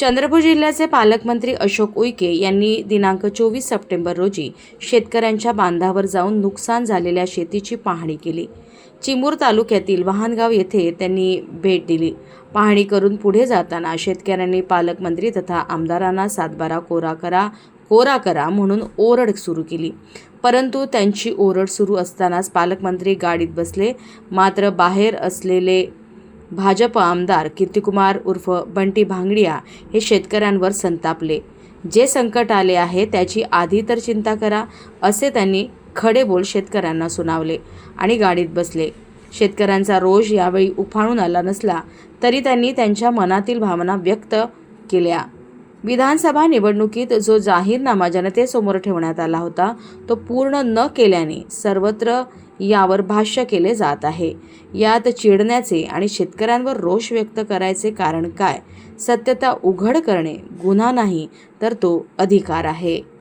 चंद्रपूर जिल्ह्याचे पालकमंत्री अशोक उईके यांनी दिनांक चोवीस सप्टेंबर रोजी शेतकऱ्यांच्या बांधावर जाऊन नुकसान झालेल्या शेतीची पाहणी केली. चिमूर तालुक्यातील वाहनगाव येथे त्यांनी भेट दिली. पाहणी करून पुढे जाताना शेतकऱ्यांनी पालकमंत्री तथा आमदारांना सातबारा कोरा करा कोरा करा म्हणून ओरड सुरू केली. परंतु त्यांची ओरड सुरू असतानाच पालकमंत्री गाडीत बसले. मात्र बाहेर असलेले भाजप आमदार कीर्तिकुमार उर्फ बंटी भांगडिया हे शेतकऱ्यांवर संतापले. जे संकट आले आहे त्याची आधी तर चिंता करा असे त्यांनी खडे बोल शेतकऱ्यांना सुनावले आणि गाडीत बसले. शेतकऱ्यांचा रोष यावेळी उफाळून आला नसला तरी त्यांनी त्यांच्या मनातील भावना व्यक्त केल्या. विधानसभा निवडणुकीत जो जाहीरनामा जनतेसमोर ठेवण्यात आला होता तो पूर्ण न केल्याने सर्वत्र यावर भाष्य केले जात आहे. यात चिडण्याचे आणि शेतकऱ्यांवर रोष व्यक्त करायचे कारण काय? सत्यता उघड करणे गुन्हा नाही तर तो अधिकार आहे.